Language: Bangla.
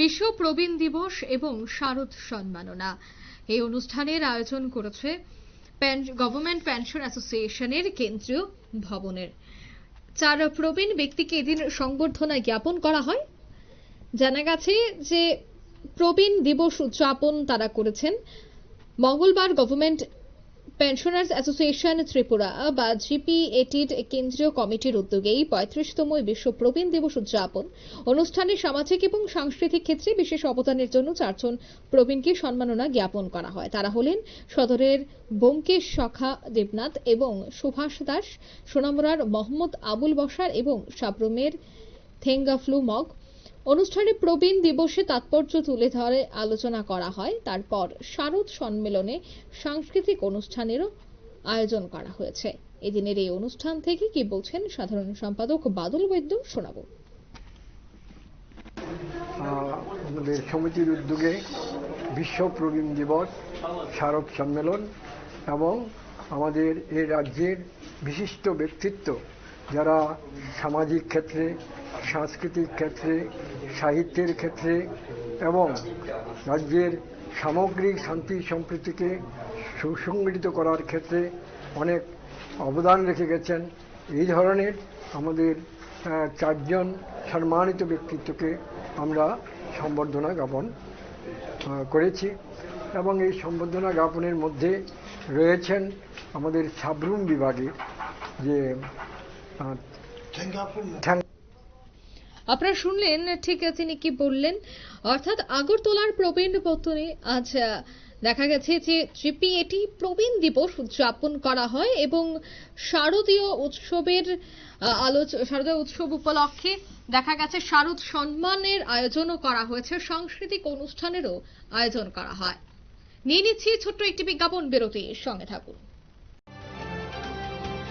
বিশ্ব প্রবীণ দিবস এবং শারদ সম্মাননা। এই অনুষ্ঠানের আয়োজন করেছে গভর্নমেন্ট পেনশন অ্যাসোসিয়েশনের কেন্দ্রীয় ভবনের। চার প্রবীণ ব্যক্তিকে এদিন সংবর্ধনা জ্ঞাপন করা হয়। জানা গেছে যে প্রবীণ দিবস উদযাপন তারা করেছেন মঙ্গলবার গভর্নমেন্ট পেনশনার্স অ্যাসোসিয়েশন ত্রিপুরা বা জিপিএটির কেন্দ্রীয় কমিটির উদ্যোগেই পঁয়ত্রিশতম বিশ্ব প্রবীণ দিবস উদযাপন। অনুষ্ঠানে সামাজিক এবং সাংস্কৃতিক ক্ষেত্রে বিশেষ অবদানের জন্য চারজন প্রবীণকে সম্মাননা জ্ঞাপন করা হয়। তারা হলেন সদরের ব্যোমকেশ সখা দেবনাথ এবং সুভাষ দাস, সোনামুড়ার মোহাম্মদ আবুল বসার এবং সাব্রমের থেঙ্গাফ্লু মগ অনুষ্ঠানে প্রবীণ দিবসে তাৎপর্য তুলে ধরে আলোচনা করা হয়। তারপর শারদ সম্মেলনে সাংস্কৃতিক অনুষ্ঠানেরও আয়োজন করা হয়েছে। এদিনের এই অনুষ্ঠান থেকে কি বলছেন সাধারণ সম্পাদক বাদল বৈদ্য শোনাবো। আমাদের সমিতির উদ্যোগে বিশ্ব প্রবীণ দিবস স্মারক সম্মেলন এবং আমাদের এই রাজ্যের বিশিষ্ট ব্যক্তিত্ব যারা সামাজিক ক্ষেত্রে সাংস্কৃতিক ক্ষেত্রে সাহিত্যের ক্ষেত্রে এবং রাজ্যের সামগ্রিক শান্তি সম্প্রীতিকে সুসংগঠিত করার ক্ষেত্রে অনেক অবদান রেখে গেছেন। এই ধরনের আমাদের চারজন সম্মানিত ব্যক্তিত্বকে আমরা সম্বর্ধনা জ্ঞাপন করেছি এবং এই সম্বর্ধনা জ্ঞাপনের মধ্যে রয়েছেন আমাদের সাবরুম বিভাগে যে আপনারা শুনলেন, ঠিক তিনি কি বললেন? অর্থাৎ আগরতলার প্রবীণ পত্তনে আজ দেখা গেছে যে জিপিএটি প্রবীণ দিবস উদযাপন করা হয় এবং শারদীয় উৎসবের আলোচ, শারদীয় উৎসব উপলক্ষে দেখা গেছে শারদ সম্মানের আয়োজনও করা হয়েছে, সাংস্কৃতিক অনুষ্ঠানেরও আয়োজন করা হয়। নিয়ে নিচ্ছি ছোট্ট একটি বিজ্ঞাপন, বিরতির সঙ্গে থাকুন।